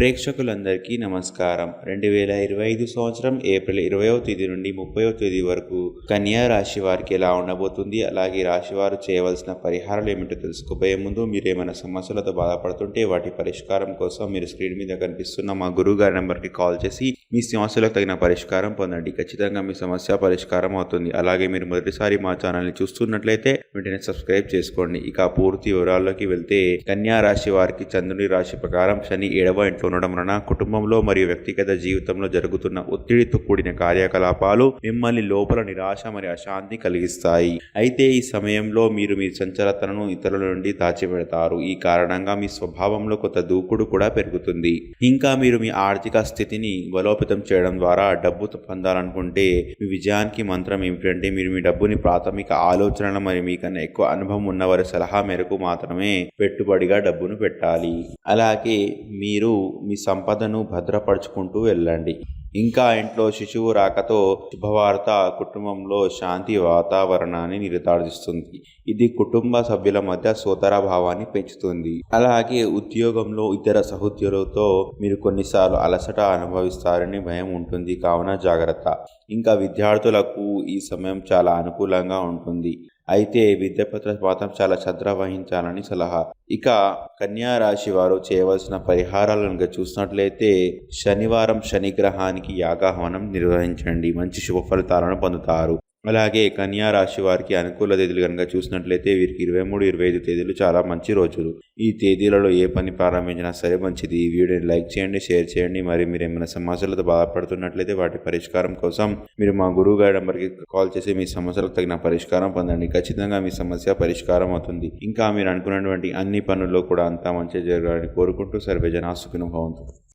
ప్రేక్షకులందరికీ నమస్కారం. రెండు వేల ఇరవై ఐదు సంవత్సరం ఏప్రిల్ ఇరవయో తేదీ నుండి ముప్పయో తేదీ వరకు కన్యా రాశి వారికి ఎలా ఉండబోతుంది? అలాగే రాశి వారు చేయవలసిన పరిహారాలు ఏమిటో తెలుసుకోబోయే ముందు మీరు ఏమైనా సమస్యలతో బాధపడుతుంటే వాటి పరిష్కారం కోసం మీరు స్క్రీన్ మీద కనిపిస్తున్న మా గురువు గారి నెంబర్కి కాల్ చేసి మీ సమస్యలకు తగిన పరిష్కారం పొందండి. ఖచ్చితంగా మీ సమస్య పరిష్కారం అవుతుంది. అలాగే మీరు మొదటిసారి మా ఛానల్ని చూస్తున్నట్లయితే వెంటనే సబ్స్క్రైబ్ చేసుకోండి. ఇక పూర్తి వివరాల్లోకి వెళ్తే కన్యా రాశి వారికి చంద్రుని రాశి ప్రకారం శని ఏడవ ఇంట్లో ఉండడం వలన కుటుంబంలో మరియు వ్యక్తిగత జీవితంలో జరుగుతున్న ఒత్తిడితో కూడిన కార్యకలాపాలు మిమ్మల్ని లోపల నిరాశ మరియు అశాంతి కలిగిస్తాయి. అయితే ఈ సమయంలో మీరు మీ సంచలతను ఇతరుల నుండి దాచిపెడతారు. ఈ కారణంగా మీ స్వభావంలో కొంత దూకుడు కూడా పెరుగుతుంది. ఇంకా మీరు మీ ఆర్థిక స్థితిని బలోపేతం చేయడం ద్వారా డబ్బు పొందాలనుకుంటే మీ విజయానికి మంత్రం ఏమిటంటే మీరు మీ డబ్బుని ప్రాథమిక ఆలోచనల మరియు మీకన్నా ఎక్కువ అనుభవం ఉన్నవారి సలహా మేరకు మాత్రమే పెట్టుబడిగా డబ్బును పెట్టాలి. అలాగే మీరు మీ సంపదను భద్రపరుచుకుంటూ వెళ్ళండి. ఇంకా ఇంట్లో శిశువు రాకతో శుభవార్త కుటుంబంలో శాంతి వాతావరణాన్ని నిర్ధారిస్తుంది. ఇది కుటుంబ సభ్యుల మధ్య సోదర భావాన్ని పెంచుతుంది. అలాగే ఉద్యోగంలో ఇతర సహోద్యోగులతో మీరు కొన్నిసార్లు అలసట అనుభవిస్తారని భయం ఉంటుంది. కావున జాగ్రత్త. ఇంకా విద్యార్థులకు ఈ సమయం చాలా అనుకూలంగా ఉంటుంది. అయితే విద్యాపత్ర పాతం చాలా శ్రద్ధ వహించాలని సలహా. ఇక కన్యా రాశి వారు చేయవలసిన పరిహారాలను చూసినట్లయితే శనివారం శనిగ్రహానికి యాగాహవనం నిర్వహించండి. మంచి శుభ ఫలితాలను పొందుతారు. అలాగే కన్యా రాశి వారికి అనుకూల తేదీలు కనుక చూసినట్లయితే వీరికి ఇరవై మూడు ఇరవై ఐదు తేదీలు చాలా మంచి రోజులు. ఈ తేదీలలో ఏ పని ప్రారంభించినా సరే మంచిది. ఈ వీడియోని లైక్ చేయండి షేర్ చేయండి. మరి మీరు ఏమైనా సమస్యలతో బాధపడుతున్నట్లయితే వాటి పరిష్కారం కోసం మీరు మా గురువు గారి నెంబర్కి కాల్ చేసి మీ సమస్యలకు తగిన పరిష్కారం పొందండి. ఖచ్చితంగా మీ సమస్య పరిష్కారం అవుతుంది. ఇంకా మీరు అనుకున్నటువంటి అన్ని పనుల్లో కూడా అంతా మంచి జరగాలని కోరుకుంటూ సర్వేజన సుఖిన భవంతు